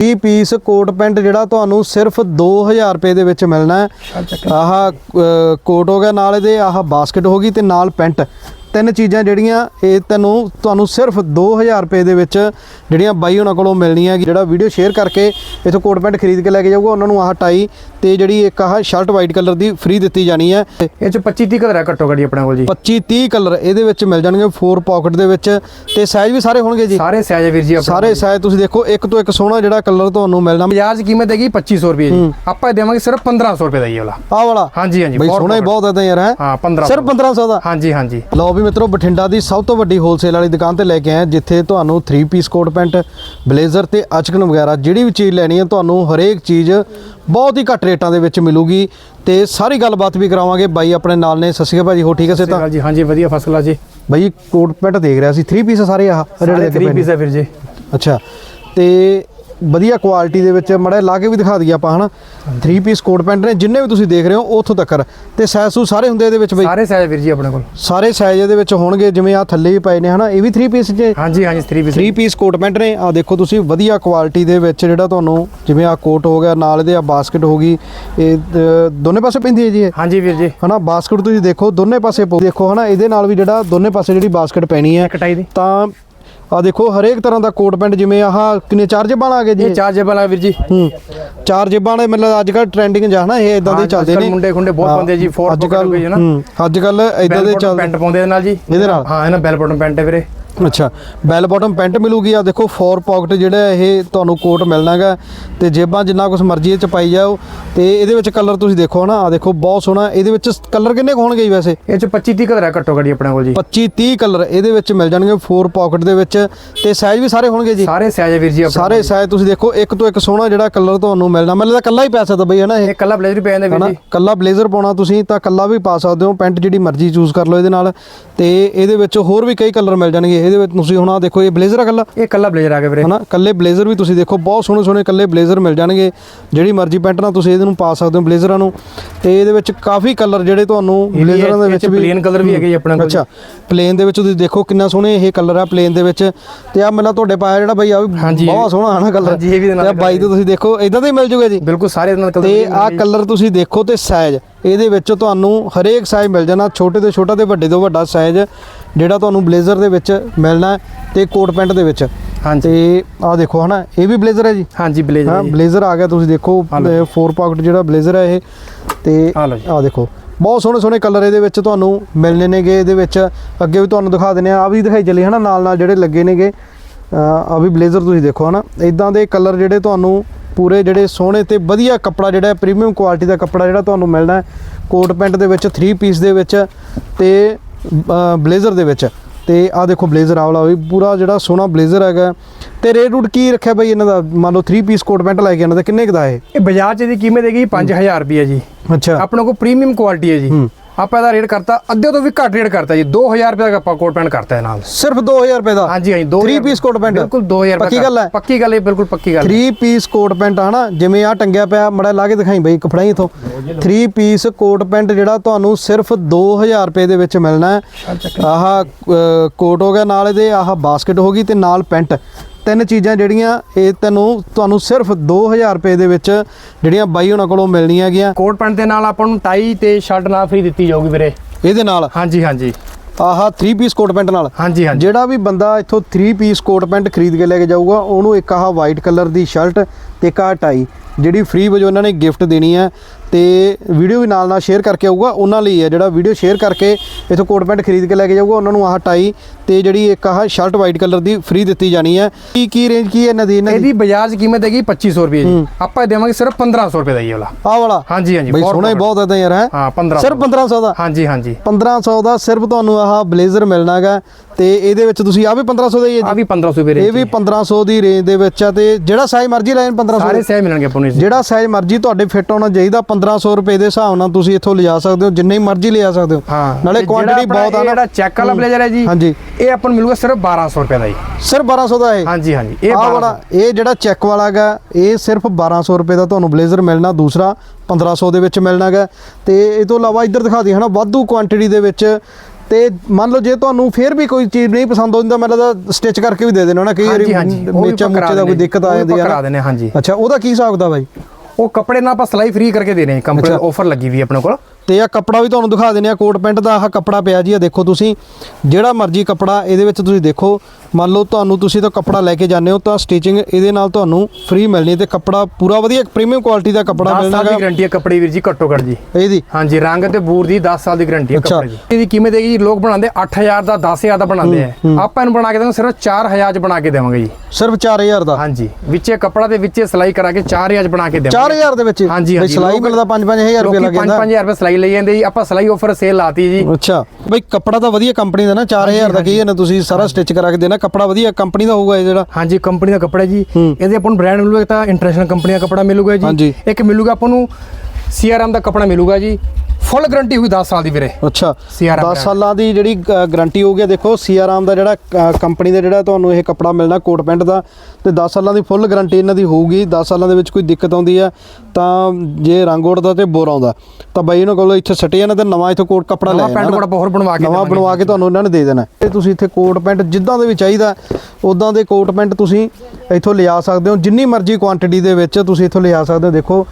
30 piece coat pant ਜਿਹੜਾ ਤੁਹਾਨੂੰ ਸਿਰਫ 2000 ਰੁਪਏ ਦੇ ਵਿੱਚ ਮਿਲਣਾ ਹੈ। ਆਹ ਕੋਟ ਹੋ ਗਿਆ ਨਾਲ ਇਹਦੇ ਆਹ ਬਾਸਕਟ ਹੋ ਗਈ ਤੇ ਨਾਲ ਪੈਂਟ ਤਿੰਨ ਚੀਜ਼ਾਂ ਜਿਹੜੀਆਂ ਇਹ ਤੈਨੂੰ ਤੁਹਾਨੂੰ ਸਿਰਫ 2000 ਰੁਪਏ ਦੇ ਵਿੱਚ ਜਿਹੜੀਆਂ ਬਾਈ ਉਹਨਾਂ ਕੋਲੋਂ ਮਿਲਣੀਆਂ ਜਿਹੜਾ ਵੀਡੀਓ ਸ਼ੇਅਰ ਕਰਕੇ ਇਥੋਂ ਕੋਟ ਪੈਂਟ ਖਰੀਦ ਕੇ ਲੈ ਕੇ ਜਾਊਗਾ ਉਹਨਾਂ ਨੂੰ ਆਹ ਟਾਈ ਤੇ ਜਿਹੜੀ ਇੱਕ ਆਹ ਸ਼ਰਟ ਵਾਈਟ ਕਲਰ ਦੀ ਫ੍ਰੀ ਦਿੱਤੀ ਜਾਣੀ ਹੈ। ਇਹ ਚ 25 30 ਕਲਰ ਹੈ ਘੱਟੋ ਘੱਟ ਆਪਣੇ ਕੋਲ ਜੀ। 25 30 ਕਲਰ ਇਹਦੇ ਵਿੱਚ ਮਿਲ ਜਾਣਗੇ 4 ਪਾਕਟ ਦੇ ਵਿੱਚ। ਤੇ ਸਾਈਜ਼ ਵੀ ਸਾਰੇ ਹੋਣਗੇ ਜੀ। ਸਾਰੇ ਸਾਈਜ਼ ਵੀਰ ਜੀ ਆਪਣੇ ਸਾਰੇ ਸਾਈਜ਼ ਤੁਸੀਂ ਦੇਖੋ ਇੱਕ ਤੋਂ ਇੱਕ ਸੋਹਣਾ ਜਿਹੜਾ ਕਲਰ ਤੁਹਾਨੂੰ ਮਿਲਣਾ। ਬਾਜ਼ਾਰ 'ਚ ਕੀਮਤ ਹੈਗੀ 2500 ਰੁਪਏ ਜੀ। ਆਪਾਂ ਦੇਵਾਂਗੇ ਸਿਰਫ 1500 ਰੁਪਏ ਦਾ ਇਹ ਵਾਲਾ। ਆਹ ਵਾਲਾ? ਹਾਂਜੀ ਹਾਂਜੀ ਬਈ ਸੋਹਣਾ ਹੀ। ਬਹੁਤ ਹੈ ਤਾਂ ਯਾਰ ਹੈ? ਹਾਂ 1500 ਸਿਰਫ 1500 ਦਾ? ਹਾਂਜੀ ਹਾਂਜੀ। ਲਓ ਵੀ ਮਿੱਤਰੋ ਬਠਿੰਡਾ ਦੀ ਸਭ ਤੋਂ ਵੱਡੀ ਹੋਲਸੇਲ ਵਾਲੀ ਦੁਕਾਨ ਤੇ ਲੈ ਕੇ ਆਏ ਜਿੱਥੇ ਤੁਹਾਨੂੰ 3 ਪੀਸ ਕੋਟ ਪੈਂਟ ਬਲੇਜ਼ਰ ਤੇ ਅਚਕਨ ਵਗੈਰਾ ਜਿਹੜੀ ਵੀ ਚੀਜ਼ ਲੈਣੀ ਹੈ ਤੁਹਾਨੂੰ ਹਰੇਕ ਚੀਜ਼ ਬਹੁਤ ਹੀ ਘੱਟ ਰੇਟਾਂ ਦੇ ਵਿੱਚ ਮਿਲੂਗੀ। ਤੇ ਸਾਰੀ ਗੱਲਬਾਤ ਵੀ ਕਰਾਵਾਂਗੇ। ਬਾਈ ਆਪਣੇ ਨਾਲ ਨੇ। ਅਕਾਲ ਭਾਜੀ ਹੋ ਠੀਕ ਹੈ ਸੇ ਤਾਂ ਜੀ। ਹਾਂਜੀ ਵਧੀਆ ਫਸਲ ਆ ਜੀ। ਬਾਈ ਕੋਟ ਪੈਂਟ ਦੇਖ ਰਿਹਾ ਸੀ। 3 ਪੀਸ ਸਾਰੇ ਆਹ ਸਾਰੇ ਅੱਗੇ 3 ਪਏ ਨੇ। ਪੀਸ ਹੈ ਵੀਰ ਜੀ। ਅੱਛਾ। ਤੇ ਵਧੀਆ ਕੁਆਲਿਟੀ ਦੇ ਵਿੱਚ ਮੜਾ ਲਾ ਕੇ ਵੀ ਦਿਖਾ ਦਈਏ ਆਪਾਂ ਹਨਾ? 3 ਪੀਸ ਕੋਟ ਪੈਂਟ ਨੇ ਜਿੰਨੇ ਵੀ ਤੁਸੀਂ ਦੇਖ ਰਹੇ ਹੋ ਉੱਥੋਂ ਤੱਕ। ਤੇ ਸੈਸੂ ਸਾਰੇ ਹੁੰਦੇ ਇਹਦੇ ਵਿੱਚ ਬਈ? ਸਾਰੇ ਸਾਈਜ਼ ਵੀਰ ਜੀ ਆਪਣੇ ਕੋਲ। ਸਾਰੇ ਸਾਈਜ਼ ਇਹਦੇ ਵਿੱਚ ਹੋਣਗੇ ਜਿਵੇਂ ਆ ਥੱਲੇ ਵੀ ਪਏ ਨੇ ਹਨਾ? ਇਹ ਵੀ 3 ਪੀਸ ਚ ਹਾਂਜੀ ਹਾਂਜੀ 3 ਪੀਸ 3 ਪੀਸ ਕੋਟ ਪੈਂਟ ਨੇ। ਆ ਦੇਖੋ ਤੁਸੀਂ ਵਧੀਆ ਕੁਆਲਿਟੀ ਦੇ ਵਿੱਚ ਜਿਹੜਾ ਤੁਹਾਨੂੰ ਜਿਵੇਂ ਆ ਕੋਟ ਹੋ ਗਿਆ ਨਾਲ ਇਹਦੇ ਆ ਬਾਸਕਟ ਹੋ ਗਈ ਇਹ ਦੋਨੇ ਪਾਸੇ ਪੈਂਦੀ ਹੈ ਜੀ ਹਾਂਜੀ ਵੀਰ ਜੀ। ਹਨਾ ਬਾਸਕਟ ਤੁਸੀਂ ਦੇਖੋ ਦੋਨੇ ਪਾਸੇ। ਦੇਖੋ ਹਨਾ ਇਹਦੇ ਨਾਲ ਵੀ ਜਿਹੜਾ ਦੋਨੇ ਪਾਸੇ ਜਿਹੜੀ ਬਾਸਕਟ ਪੈਣੀ ਹੈ ਤਾਂ ਆ ਦੇਖੋ ਹਰੇਕ ਤਰ੍ਹਾਂ ਦਾ ਕੋਟ ਪੈਂਟ ਜਿਵੇਂ ਆਹ ਕਿੰਨੇ ਚਾਰ ਜੇਬਾਂ ਆ ਗਏ ਜੀ? ਇਹ ਚਾਰਜੇਬਲ ਆ ਵੀਰ ਜੀ। ਹੂੰ। ਚਾਰ ਜੇਬਾਂ ਨੇ ਮਤਲਬ ਅੱਜ ਕੱਲ ਟ੍ਰੈਂਡਿੰਗ ਜਾਂ ਹਨਾ ਇਹ ਇਦਾਂ ਦੇ ਚੱਲਦੇ ਨੇ। ਮੁੰਡੇ ਖੁੰਡੇ ਬਹੁਤ ਪਾਉਂਦੇ ਜੀ, four ਅੱਜ ਨਾ। ਹੂੰ। ਅੱਜ ਕੱਲ ਇਦਾਂ ਦੇ ਚੱਲਦੇ ਪੈਂਟ ਪਾਉਂਦੇ ਨਾਲ ਜੀ। ਇਹਦੇ ਨਾਲ? ਹਾਂ ਇਹਨਾਂ ਬੈਲ ਬਟਨ ਪੈਂਟ ਹੈ ਵੀਰੇ। ਅੱਛਾ ਬੈਲ ਬਾਟਮ ਪੈਂਟ ਮਿਲੂਗੀ ਆ। ਦੇਖੋ 4 ਪਾਕਟ ਜਿਹੜਾ ਇਹ ਤੁਹਾਨੂੰ ਕੋਟ ਮਿਲਣਾਗਾ ਤੇ ਜੇਬਾਂ ਜਿੰਨਾ ਕੁਝ ਮਰਜ਼ੀ ਇਹ ਚ ਪਾਈ ਜਾਓ ਤੇ ਇਹਦੇ ਵਿੱਚ ਕਲਰ ਤੁਸੀਂ ਦੇਖੋ ਨਾ। ਆ ਦੇਖੋ ਬਹੁਤ ਸੋਹਣਾ। ਇਹਦੇ ਵਿੱਚ ਕਲਰ ਕਿੰਨੇ ਹੋਣਗੇ ਜੀ ਵੈਸੇ? ਇਹ ਚ 25 30 ਕਲਰ ਹੈ ਘੱਟੋ ਘੱਟ ਆਪਣੇ ਕੋਲ ਜੀ। 25 30 ਕਲਰ ਇਹਦੇ ਵਿੱਚ ਮਿਲ ਜਾਣਗੇ 4 ਪਾਕਟ ਦੇ ਵਿੱਚ। ਤੇ ਸਾਈਜ਼ ਵੀ ਸਾਰੇ ਹੋਣਗੇ ਜੀ? ਸਾਰੇ ਸਾਈਜ਼ ਵੀਰ ਜੀ ਆਪਣੇ ਸਾਰੇ ਸਾਈਜ਼ ਤੁਸੀਂ ਦੇਖੋ ਇੱਕ ਤੋਂ ਇੱਕ ਸੋਹਣਾ ਜਿਹੜਾ ਕਲਰ ਤੁਹਾਨੂੰ ਮਿਲਣਾ। ਮੈਨੂੰ ਲੱਗਦਾ ਕੱਲਾ ਹੀ ਪੈ ਸਕਦਾ ਬਈ ਹਨਾ ਇਹ? ਕੱਲਾ ਬਲੇਜ਼ਰ ਪੈ ਜਾਂਦਾ ਵੀਰ ਹਨਾ? ਜੀ। ਕੱਲਾ ਬਲੇਜ਼ਰ ਪਾਉਣਾ ਤੁਸੀਂ ਤਾਂ ਕੱਲਾ ਵੀ ਪਾ ਸਕਦੇ ਹੋ। ਪੈਂਟ ਜਿਹੜੀ ਮਰਜ਼ੀ ਚੂਜ਼ ਕਰ ਲਓ ਇਹਦੇ ਨਾਲ। ਤੇ ਇਹਦੇ ਵਿੱਚ ਹੋਰ ਵੀ ਕਈ ਕਲਰ ਮਿਲ ਜਾਣਗੇ। ਇਹਦੇ ਵਿੱਚ ਤੁਸੀਂ ਹੁਣ ਆ ਦੇਖੋ ਇਹ ਬਲੇਜ਼ਰ ਆ ਕੱਲਾ ਇਹ ਕੱਲਾ ਬਲੇਜ਼ਰ ਆ ਗਿਆ ਵੀਰੇ। ਹਨਾ? ਕੱਲੇ ਬਲੇਜ਼ਰ ਵੀ ਤੁਸੀਂ ਦੇਖੋ ਬਹੁਤ ਸੋਹਣੇ ਸੋਹਣੇ ਕੱਲੇ ਬਲੇਜ਼ਰ ਮਿਲ ਜਾਣਗੇ। ਜਿਹੜੀ ਮਰਜ਼ੀ ਪੈਂਟ ਨਾਲ ਤੁਸੀਂ ਇਹਦੇ ਨੂੰ ਪਾ ਸਕਦੇ ਹੋ ਬਲੇਜ਼ਰਾਂ ਨੂੰ। ਤੇ ਇਹਦੇ ਵਿੱਚ ਕਾਫੀ ਕਲਰ ਜਿਹੜੇ ਤੁਹਾਨੂੰ ਬਲੇਜ਼ਰਾਂ ਦੇ ਵਿੱਚ ਵੀ ਪਲੇਨ ਕਲਰ ਵੀ ਹੈਗੇ ਜੀ ਆਪਣੇ ਕੋਲ। ਅੱਛਾ ਪਲੇਨ ਦੇ ਵਿੱਚ ਤੁਸੀਂ ਦੇਖੋ ਕਿੰਨਾ ਸੋਹਣੇ ਇਹ ਕਲਰ ਆ ਪਲੇਨ ਦੇ ਵਿੱਚ। ਤੇ ਆ ਮੈਨੂੰ ਤੁਹਾਡੇ ਪਾਇਆ ਜਿਹੜਾ ਬਾਈ ਆ ਵੀ ਬਹੁਤ ਸੋਹਣਾ ਹਨਾ ਕਲਰ ਹਾਂਜੀ, ਇਹ ਵੀ ਇਹਦੇ ਨਾਲ ਤੇ ਬਾਈ ਤੋਂ ਤੁਸੀਂ ਦੇਖੋ ਇਦਾਂ ਦੇ ਮਿਲ ਜੂਗਾ ਜੀ। ਬਿਲਕੁਲ ਸਾਰੇ ਇਹਨਾਂ ਕਲਰ ਤੇ ਆ ਕਲਰ ਤੁਸੀਂ ਦੇਖੋ ਤੇ ਸਾਈਜ਼ ਇਹਦੇ ਵਿੱਚ ਤੁਹਾਨੂੰ ਹਰੇਕ ਸਾਈਜ਼ ਮਿਲ ਜਾਣਾ ਛੋਟੇ ਤੋਂ ਛੋਟਾ ਤੇ ਵੱਡੇ ਤੋਂ ਵੱਡਾ ਸਾਈਜ਼ ਜਿਹੜਾ ਤੁਹਾਨੂੰ ਬਲੇਜ਼ਰ ਦੇ ਵਿੱਚ ਮਿਲਣਾ ਤੇ ਕੋਟ ਪੈਂਟ ਦੇ ਵਿੱਚ। ਹਾਂਜੀ। ਤੇ ਆ ਦੇਖੋ ਹਨਾ ਇਹ ਵੀ ਬਲੇਜ਼ਰ ਹੈ ਜੀ? ਹਾਂਜੀ ਹਾਂ ਬਲੇਜ਼ਰ ਬਲੇਜ਼ਰ ਆ ਗਿਆ ਤੁਸੀਂ ਦੇਖੋ। 4 ਪਾਕਟ ਜਿਹੜਾ ਬਲੇਜ਼ਰ ਹੈ ਇਹ। ਤੇ ਆ ਲਓ ਜੀ। ਆ ਦੇਖੋ ਬਹੁਤ ਸੋਹਣੇ ਸੋਹਣੇ ਕਲਰ ਇਹਦੇ ਵਿੱਚ ਤੁਹਾਨੂੰ ਮਿਲਨੇ ਨੇਗੇ ਇਹਦੇ ਵਿੱਚ ਅੱਗੇ ਵੀ ਤੁਹਾਨੂੰ ਦਿਖਾ ਦਿੰਨੇ ਆ ਆ ਵੀ ਦਿਖਾਈ ਚੱਲੇ ਹਨਾ ਨਾਲ ਨਾਲ ਜਿਹੜੇ ਲੱਗੇ ਨੇਗੇ। ਆ ਵੀ ਬਲੇਜ਼ਰ ਤੁਸੀਂ ਦੇਖੋ ਹਨਾ। ਇਦਾਂ ਦੇ ਕਲਰ ਜਿਹੜੇ ਤੁਹਾਨੂੰ ਪੂਰੇ ਜਿਹੜੇ ਸੋਹਣੇ ਤੇ ਵਧੀਆ ਕੱਪੜਾ ਜਿਹੜਾ ਪ੍ਰੀਮੀਅਮ ਕੁਆਲਿਟੀ ਦਾ ਕੱਪੜਾ ਜਿਹੜਾ ਤੁਹਾਨੂੰ ਮਿਲਣਾ ਹੈ ਕੋਟ ਪੈਂਟ ਦੇ ਵਿੱਚ 3 ਪੀਸ ਦੇ ਵਿੱਚ ਤੇ ਬਲੇਜ਼ਰ ਦੇ ਵਿੱਚ। ਤੇ ਆ ਦੇਖੋ ਬਲੇਜ਼ਰ ਆ ਵਾਲਾ ਵੀ ਪੂਰਾ ਜਿਹੜਾ ਸੋਹਣਾ ਬਲੇਜ਼ਰ ਹੈਗਾ। ਤੇ ਰੇਟ ਰੂਟ ਕੀ ਰੱਖਿਆ ਬਈ ਇਹਨਾਂ ਦਾ? ਮੰਨ ਲਓ 3 ਪੀਸ ਕੋਟ ਪੈਂਟ ਲੈ ਕੇ ਆਣਾ ਤਾਂ ਕਿੰਨੇ ਕੁ ਦਾ ਇਹ? ਇਹ ਬਾਜ਼ਾਰ 'ਚ ਇਹਦੀ ਕੀਮਤ ਹੈਗੀ 5000 ਰੁਪਏ ਜੀ। ਅੱਛਾ। ਆਪਣੇ ਕੋਲ ਪ੍ਰੀਮੀਅਮ ਕੁਆਲਿਟੀ ਹੈ ਜੀ। ਹੂੰ। ਆਪਾਂ ਇਹਦਾ ਰੇਟ ਕਰਤਾ ਅੱਧੇ ਤੋਂ ਵੀ ਘੱਟ ਰੇਟ ਕਰਤਾ ਜੀ। 2000 ਰੁਪਏ ਦਾ ਆਪਾਂ ਕੋਟ ਪੈਂਟ ਕਰਤਾ ਹੈ ਨਾਲ। ਸਿਰਫ 2000 ਰੁਪਏ ਦਾ? ਹਾਂਜੀ ਹਾਂਜੀ 2000 3 ਪੀਸ ਕੋਟ ਪੈਂਟ ਬਿਲਕੁਲ 2000 ਰੁਪਏ ਪੱਕੀ ਗੱਲ ਹੈ? ਪੱਕੀ ਗੱਲ ਹੈ ਬਿਲਕੁਲ ਪੱਕੀ ਗੱਲ 3 ਪੀਸ ਕੋਟ ਪੈਂਟ ਹਨਾ ਜਿਵੇਂ ਆ ਟੰਗਿਆ ਪਿਆ ਮੜਾ ਲਾ ਕੇ ਦਿਖਾਈ ਬਈ ਕਪੜਾ ਇਥੋਂ। 3 ਪੀਸ ਕੋਟ ਪੈਂਟ ਜਿਹੜਾ ਤੁਹਾਨੂੰ ਸਿਰਫ 2000 ਰੁਪਏ ਦੇ ਵਿੱਚ ਮਿਲਣਾ ਹੈ। ਆਹ ਕੋਟ ਹੋ ਗਿਆ ਨਾਲ ਇਹਦੇ ਆਹ ਬਾਸਕਟ ਹੋ ਗਈ ਤੇ ਨਾਲ ਪੈਂਟ ਤਿੰਨ ਚੀਜ਼ਾਂ ਜਿਹੜੀਆਂ ਇਹ ਤੈਨੂੰ ਤੁਹਾਨੂੰ ਸਿਰਫ 2000 ਰੁਪਏ ਦੇ ਵਿੱਚ ਜਿਹੜੀਆਂ ਬਾਈ ਉਹਨਾਂ ਕੋਲੋਂ ਮਿਲਣੀਆਂ ਹੈਗੀਆਂ। ਕੋਟ ਪੈਂਟ ਦੇ ਨਾਲ ਆਪਾਂ ਨੂੰ ਟਾਈ ਤੇ ਸ਼ਰਟ ਨਾਲ ਫ੍ਰੀ ਦਿੱਤੀ ਜਾਊਗੀ ਵੀਰੇ। ਇਹਦੇ ਨਾਲ? ਹਾਂਜੀ ਹਾਂਜੀ। ਆਹ 3 ਪੀਸ ਕੋਟ ਪੈਂਟ ਨਾਲ? ਹਾਂਜੀ ਹਾਂਜੀ। ਜਿਹੜਾ ਵੀ ਬੰਦਾ ਇੱਥੋਂ 3 ਪੀਸ ਕੋਟ ਪੈਂਟ ਖਰੀਦ ਕੇ ਲੈ ਕੇ ਜਾਊਗਾ ਉਹਨੂੰ ਇੱਕ ਆਹ ਵਾਈਟ ਕਲਰ ਦੀ ਸ਼ਰਟ ਤੇ ਇੱਕ ਆਹ ਟਾਈ ਜਿਹੜੀ ਫ੍ਰੀ ਵਜੋਂ ਇਹਨਾਂ ਨੇ ਗਿਫਟ ਦੇਣੀ ਹੈ। ਤੇ ਵੀਡੀਓ ਵੀ ਨਾਲ ਨਾਲ ਸ਼ੇਅਰ ਕਰਕੇ ਆਊਗਾ। ਉਹਨਾਂ ਲਈ ਹੈ ਜਿਹੜਾ ਵੀਡੀਓ ਸ਼ੇਅਰ ਕਰਕੇ ਇੱਥੋਂ ਕੋਟ ਪੈਂਟ ਖਰੀਦ ਕੇ ਲੈ ਕੇ ਜਾਊਗਾ। ਉਹਨਾਂ ਨੂੰ ਆਹ ਟਾਈ ਤੇ ਜਿਹੜੀ ਇੱਕ ਆਹ ਸ਼ਰਟ ਵਾਈਟ ਕਲਰ ਦੀ ਫ੍ਰੀ ਦਿੱਤੀ ਜਾਣੀ ਹੈ। ਕੀ ਕੀ ਰੇਂਜ ਕੀ ਹੈ ਦੀ? ਇਹਦੀ ਬਾਜ਼ਾਰ ਕੀਮਤ ਹੈਗੀ 2500 ਰੁਪਏ ਜੀ। ਆਪਾਂ ਦੇਵਾਂਗੇ ਸਿਰਫ 1500 ਰੁਪਏ ਦਾ ਇਹ ਵਾਲਾ। ਆਹ ਵਾਲਾ? ਹਾਂਜੀ ਹਾਂਜੀ ਬਈ ਸੋਹਣਾ ਹੀ। ਬਹੁਤ ਹੈ ਤਾਂ ਯਾਰ ਹੈ? ਹਾਂ 1500 ਸਿਰਫ 1500 ਦਾ? ਹਾਂਜੀ ਹਾਂਜੀ। 1500 ਦਾ ਸਿਰਫ ਤੁਹਾਨੂੰ ਆਹ ਬਲੇਜ਼ਰ ਮਿਲਣਾ ਹੈਗਾ ਤੇ ਇਹਦੇ ਵਿੱਚ ਤੁਸੀਂ ਆ ਵੀ 1500 ਦਾ ਹੀ ਹੈ ਆ ਜੀ ਵੀ 1500 ਰੁਪਏ ਇਹ ਵੀ 1500 ਦੀ ਰੇਂਜ ਦੇ ਵਿੱਚ ਆ ਤੇ ਜਿਹੜਾ ਸਾਈਜ਼ ਮਰਜ਼ੀ ਲੈਣ 1500 ਸਾਰੇ ਸਹਿ ਮਿਲਣਗੇ ਆਪਾਂ ਨੂੰ ਜਿਹੜਾ ਸਾਈਜ਼ ਮਰਜ਼ੀ ਤੁਹਾਡੇ ਫਿੱਟ ਹੋਣਾ ਚਾਹੀਦਾ 1500 ਰੁਪਏ ਦੇ ਹਿਸਾਬ ਨਾਲ ਤੁਸੀਂ ਇੱਥੋਂ ਲਿਜਾ ਸਕਦੇ ਹੋ ਜਿੰਨੇ ਮਰਜ਼ੀ ਲਿਆ ਸਕਦੇ ਹੋ। ਹਾਂ ਨਾਲੇ ਕੁਆਂਟੀਟੀ ਬਹੁਤ ਆ ਨਾ। ਜਿਹੜਾ ਚੈੱਕ ਵਾਲਾ ਬਲੇਜ਼ਰ ਹੈ ਜੀ ਹਾਂਜੀ। ਇਹ ਆਪਾਂ ਨੂੰ ਮਿਲੂਗਾ ਸਿਰਫ 1200 ਰੁਪਏ ਦਾ ਜੀ। ਸਿਰਫ 1200 ਦਾ ਇਹ? ਹਾਂਜੀ ਹਾਂਜੀ। ਇਹ ਆਹ 1200 ਵਾਲਾ ਇਹ ਜਿਹੜਾ ਚੈੱਕ ਵਾਲਾ ਹੈਗਾ ਇਹ ਸਿਰਫ 1200 ਰੁਪਏ ਦਾ ਤੁਹਾਨੂੰ ਬਲੇਜ਼ਰ ਮਿਲਣਾ ਦੂਸਰਾ 1500 ਦੇ ਵਿੱਚ ਮਿਲਣਾ ਹੈਗਾ ਤੇ ਇਹ ਤੋਂ ਇਲਾਵਾ ਇੱਧਰ ਦਿਖਾ ਦਈ ਹਨਾ ਵਾਧੂ ਕੁਆਂਟੀਟੀ ਦੇ ਵਿੱਚ ਤੇ ਮੰਨ ਲਓ ਜੇ ਤੁਹਾਨੂੰ ਫੇਰ ਵੀ ਕੋਈ ਚੀਜ਼ ਨਹੀਂ ਪਸੰਦ ਆਉਂਦੀ ਤਾਂ ਮੈਂ ਲੱਗਦਾ ਸਟਿਚ ਕਰਕੇ ਵੀ ਦੇ ਦੇਣਾ ਨਾ ਕਈ ਹਾਂਜੀ ਹਾਂਜੀ ਉਹ ਵੀ ਮੇਚਾ ਮੁੱਚੇ ਦਾ ਕੋਈ ਦਿੱਕਤ ਆ ਜਾਂਦੀ ਹੈ ਕਰਾ ਦਿੰਦੇ ਹਾਂਜੀ। ਅੱਛਾ ਉਹਦਾ ਕੀ ਹਿਸਾਬ ਦਾ ਬਾਈ ਉਹ ਕੱਪੜੇ ਨਾਲ ਆਪਾਂ ਸਲਾਈ ਫ੍ਰੀ ਕਰਕੇ ਦੇ ਰਹੇ ਹਾਂ ਕੰਪਨੀ ਦਾ ਆਫਰ ਲੱਗੀ ਵੀ ਆਪਣੇ ਕੋਲ। ਤੇ ਆ ਕੱਪੜਾ ਵੀ ਤੁਹਾਨੂੰ ਦਿਖਾ ਦਿੰਦੇ ਆ ਕੋਟ ਪੈਂਟ ਦਾ ਆਹ ਕੱਪੜਾ ਪਿਆ ਜੀ ਆ ਦੇਖੋ ਤੁਸੀਂ। ਜਿਹੜਾ ਮਰਜ਼ੀ ਕੱਪੜਾ ਇਹਦੇ ਵਿੱਚ ਤੁਸੀਂ ਦੇਖੋ ਮੰਨ ਲਓ ਤੁਹਾਨੂੰ ਤੁਸੀਂ ਤਾਂ ਕੱਪੜਾ ਲੈ ਕੇ ਜਾਂਦੇ ਹੋ ਤਾਂ ਸਟਿਚਿੰਗ ਇਹਦੇ ਨਾਲ ਤੁਹਾਨੂੰ ਫ੍ਰੀ ਮਿਲਣੀ ਤੇ ਕੱਪੜਾ ਪੂਰਾ ਵਧੀਆ ਪ੍ਰੀਮੀਅਮ ਕੁਆਲਿਟੀ ਦਾ ਕੱਪੜਾ 10 ਸਾਲ ਦੀ ਗਾਰੰਟੀ ਹੈ ਕੱਪੜੇ ਵੀਰ ਜੀ ਘੱਟੋ ਘੱਟ ਜੀ। ਇਹਦੀ? ਹਾਂਜੀ ਰੰਗ ਤੇ ਬੂਰ ਦੀ 10 ਸਾਲ ਦੀ ਗਾਰੰਟੀ ਹੈ। ਕੱਪੜੇ ਦੀ। ਇਹਦੀ ਕੀਮਤ ਹੈਗੀ ਜੀ ਲੋਕ ਬਣਾਉਂਦੇ 8000 ਦਾ 10000 ਦਾ ਬਣਾਉਂਦੇ ਆ। ਆਪਾਂ ਇਹਨੂੰ ਬਣਾ ਕੇ ਦੇਵਾਂਗੇ ਸਿਰਫ 4000 ਚ ਬਣਾ ਕੇ ਦੇਵਾਂਗੇ ਜੀ। ਸਿਰਫ 4000 ਦਾ? ਹਾਂਜੀ ਵਿੱਚੇ ਕੱਪੜਾ ਦੇ ਵਿੱਚੇ ਸਿਲਾਈ ਕਰਾ ਕੇ 4000 ਚ ਬਣਾ ਕੇ ਦੇਵਾਂਗੇ। 4000 ਦੇ ਵਿੱਚ? ਹਾਂਜੀ, ਹਾਂਜੀ, ਸਿਲਾਈ ਲੋਕ- ਕੋਲ ਦਾ 5-5000 ਰੁਪਏ ਲੱਗ ਜਾਂਦਾ। 5-5000 ਰੁਪਏ ਸਿਲਾਈ ਲਈ ਜਾਂਦੇ ਜੀ। ਆਪਾਂ ਸਿਲਾਈ ਆਫਰ ਸੇਲ ਲਾਤੀ ਜੀ। ਅੱਛਾ। ਬਈ ਕੱਪੜਾ ਤਾਂ ਵਧੀਆ ਕੰਪਨੀ ਦਾ ਨਾ 4000 ਦਾ ਕੀ ਹੈ ਨਾ ਤੁਸੀਂ ਸਾਰਾ ਸਟਿਚ ਕਰਾ ਕੇ ਦੇਣਾ। ਕੱਪੜਾ ਵਧੀਆ ਕੰਪਨੀ ਦਾ ਹੋਊਗਾ ਇਹ ਜਿਹੜਾ ਹਾਂਜੀ ਕੰਪਨੀ ਦਾ ਕੱਪੜਾ ਜੀ। ਇਹਦੇ ਆਪਾਂ ਨੂੰ ਬ੍ਰਾਂਡ ਮਿਲੂਗਾ ਤਾਂ ਇੰਟਰਨੈਸ਼ਨਲ ਕੰਪਨੀ ਦਾ ਕੱਪੜਾ ਮਿਲੂਗਾ। ਜੀ ਇੱਕ ਮਿਲੂਗਾ ਆਪਾਂ ਨੂੰ ਸੀਆਰਐਮ ਦਾ ਕੱਪੜਾ ਮਿਲੂਗਾ ਜੀ। ਫੁੱਲ ਗਾਰੰਟੀ ਹੋਈ 10 ਸਾਲ ਦੀ ਵੀਰੇ। ਅੱਛਾ CRM 10 ਸਾਲਾਂ ਦੀ ਜਿਹੜੀ ਗਾਰੰਟੀ ਹੋ ਗਿਆ ਦੇਖੋ ਸੀਆਰਾਮ ਦਾ ਜਿਹੜਾ ਕੰਪਨੀ ਦਾ ਜਿਹੜਾ ਤੁਹਾਨੂੰ ਇਹ ਕੱਪੜਾ ਮਿਲਣਾ ਕੋਟ ਪੈਂਟ ਦਾ ਤੇ 10 ਸਾਲਾਂ ਦੀ ਫੁੱਲ ਗਾਰੰਟੀ ਇਹਨਾਂ ਦੀ ਹੋਊਗੀ। 10 ਸਾਲਾਂ ਦੇ ਵਿੱਚ ਕੋਈ ਦਿੱਕਤ ਆਉਂਦੀ ਆ ਤਾਂ ਜੇ ਰੰਗ ਉੜਦਾ ਤੇ ਬੋਰ ਆਉਂਦਾ। ਤਾਂ ਬਾਈ ਇਹਨਾਂ ਕੋਲ ਇੱਥੇ ਸਟੇ ਜਾਣਾ ਤੇ ਨਵਾਂ ਇੱਥੇ ਕੋਟ ਕੱਪੜਾ ਲੈ ਨਵਾਂ ਜਾਣਾ ਪੈਂਟ ਨਾ। ਕੋਟ ਹੋਰ ਬਣਵਾ ਕੇ ਨਵਾਂ ਬਣਵਾ ਕੇ ਤੁਹਾਨੂੰ ਇਹਨਾਂ ਨੇ ਦੇ ਦੇਣਾ। ਤੇ ਤੁਸੀਂ ਇੱਥੇ ਕੋਟ ਪੈਂਟ ਜਿੱਦਾਂ ਦੇ ਵੀ ਚਾਹੀਦਾ ਉਦਾਂ ਦੇ ਕੋਟ ਪੈਂਟ ਤੁਸੀਂ ਇੱਥੋਂ ਲਿਆ ਸਕਦੇ ਹੋ। ਜਿੰਨੀ ਮਰਜ਼ੀ ਕੁਆਂਟੀਟੀ ਦੇ ਵਿੱਚ ਤੁਸੀਂ ਇੱਥੋਂ ਲਿਆ ਸਕਦੇ ਹੋ। ਦੇਖੋ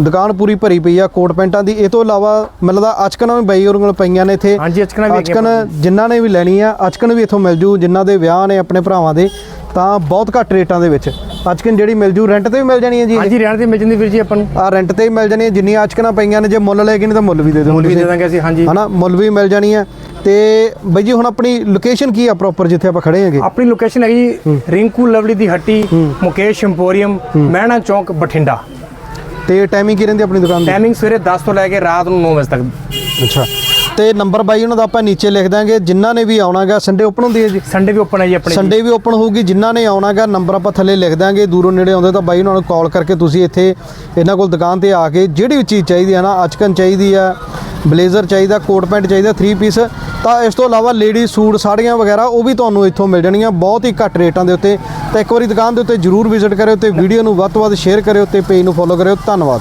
ਦੁਕਾਨ ਪੂਰੀ ਭਰੀ ਪਈ ਆ ਕੋਟ ਪੈਂਟਾਂ ਦੀ। ਇਹ ਤੋਂ ਇਲਾਵਾ ਮੈਨੂੰ ਲੱਗਦਾ ਅਚਕਨਾਂ ਵੀ ਬਾਈ ਹੋਰ ਕੋਲ ਪਈਆਂ ਨੇ ਇੱਥੇ। ਹਾਂਜੀ ਅਚਕਨਾਂ ਵੀ ਅਚਕਨ ਜਿਨ੍ਹਾਂ ਨੇ ਵੀ ਲੈਣੀ ਆ ਅਚਕਨ ਵੀ ਇੱਥੋਂ ਮਿਲ ਜੂ ਜਿਨ੍ਹਾਂ ਦੇ ਵਿਆਹ ਨੇ ਆਪਣੇ ਭਰਾਵਾਂ ਦੇ ਤਾਂ ਬਹੁਤ ਘੱਟ ਰੇਟਾਂ ਦੇ ਵਿੱਚ। ਅਚਕਨ ਜਿਹੜੀ ਮਿਲ ਜੂ ਰੈਂਟ ਤੇ ਵੀ ਮਿਲ ਜਾਣੀ ਹੈ ਜੀ ਹਾਂਜੀ ਰਹਿਣ ਤੇ ਮਿਲ ਜਾਂਦੀ ਵੀਰ ਜੀ ਆਪਾਂ ਨੂੰ। ਆ ਰੈਂਟ ਤੇ ਵੀ ਮਿਲ ਜਾਣੀ ਹੈ ਜਿੰਨੀਆਂ ਅਚਕਨਾਂ ਪਈਆਂ ਨੇ ਜੇ ਮੁੱਲ ਲੈ ਕੇ ਨਹੀਂ ਤਾਂ ਮੁੱਲ ਵੀ ਦੇ ਦਿਓ ਮੁੱਲ ਵੀ ਦੇ ਦਾਂਗੇ ਅਸੀਂ ਹਾਂਜੀ। ਹਨਾ ਮੁੱਲ ਵੀ ਮਿਲ ਜਾਣੀ ਹੈ ਤੇ ਬਾਈ ਜੀ ਹੁਣ ਆਪਣੀ ਲੋਕੇਸ਼ਨ ਕੀ ਆ ਪ੍ਰੋਪਰ ਜਿੱਥੇ ਆਪਾਂ ਖੜੇ ਹੈਗੇ? ਆਪਣੀ ਲੋਕੇਸ਼ਨ ਹੈਗੀ ਜੀ ਰਿੰਕੂ ਲਵਲੀ ਦੀ ਹੱਟੀ ਮੁਕੇਸ਼ ਇੰਪੋਰੀਅਮ ਮਹਿਣਾ ਚੌਂਕ ਬਠਿੰਡਾ। ਤੇ ਟਾਈਮਿੰਗ ਕੀ ਰਹਿੰਦੀ ਆਪਣੀ ਦੁਕਾਨ ਦੀ? ਟਾਈਮਿੰਗ ਸਵੇਰੇ 10 ਤੋਂ ਲੈ ਕੇ ਰਾਤ ਨੂੰ 9 ਵਜੇ ਤੱਕ। ਅੱਛਾ। ਤੇ ਨੰਬਰ ਬਾਈ ਉਹਨਾਂ ਦਾ ਆਪਾਂ ਨੀਚੇ ਲਿਖ ਦਾਂਗੇ ਜਿਨ੍ਹਾਂ ਨੇ ਵੀ ਆਉਣਾਗਾ ਸੰਡੇ ਓਪਨ ਹੁੰਦੀ ਹੈ ਜੀ? ਸੰਡੇ ਵੀ ਓਪਨ ਹੈ ਜੀ ਆਪਣੇ। ਸੰਡੇ ਵੀ ਓਪਨ ਹੋਊਗੀ ਜਿਨ੍ਹਾਂ ਨੇ ਆਉਣਾਗਾ ਨੰਬਰ ਆਪਾਂ ਥੱਲੇ ਲਿਖ ਦਾਂਗੇ ਦੂਰੋਂ ਨੇੜੇ ਆਉਂਦੇ ਤਾਂ ਬਾਈ ਉਹਨਾਂ ਨੂੰ ਕਾਲ ਕਰਕੇ ਤੁਸੀਂ ਇੱਥੇ ਇਹਨਾਂ ਕੋਲ ਦੁਕਾਨ ਤੇ ਆ ਕੇ ਜਿਹੜੀ ਵੀ ਚੀਜ਼ ਚਾਹੀਦੀ ਹੈ ਨਾ ਅਚਕਨ ਚਾਹੀਦੀ ਆ ਬਲੇਜ਼ਰ ਚਾਹੀਦਾ, ਕੋਟ ਪੈਂਟ ਚਾਹੀਦਾ 3 ਪੀਸ ਤਾਂ ਇਸ ਤੋਂ ਇਲਾਵਾ ਲੇਡੀ ਸੂਟ, ਸਾੜੀਆਂ ਵਗੈਰਾ, ਉਹ ਵੀ ਤੁਹਾਨੂੰ ਇੱਥੋਂ ਮਿਲ ਜਾਣਗੀਆਂ। ਬਹੁਤ ਹੀ ਘੱਟ ਰੇਟਾਂ ਦੇ ਉੱਤੇ। ਤਾਂ ਇੱਕ ਵਾਰੀ ਦੁਕਾਨ ਦੇ ਉੱਤੇ ਜਰੂਰ ਵਿਜ਼ਿਟ ਕਰਿਓ ਤੇ ਵੀਡੀਓ ਨੂੰ ਵੱਧ ਤੋਂ ਵੱਧ ਸ਼ੇਅਰ ਕਰਿਓ ਤੇ ਪੇਜ ਨੂੰ ਫੋਲੋ ਕਰਿਓ। ਧੰਨਵਾਦ।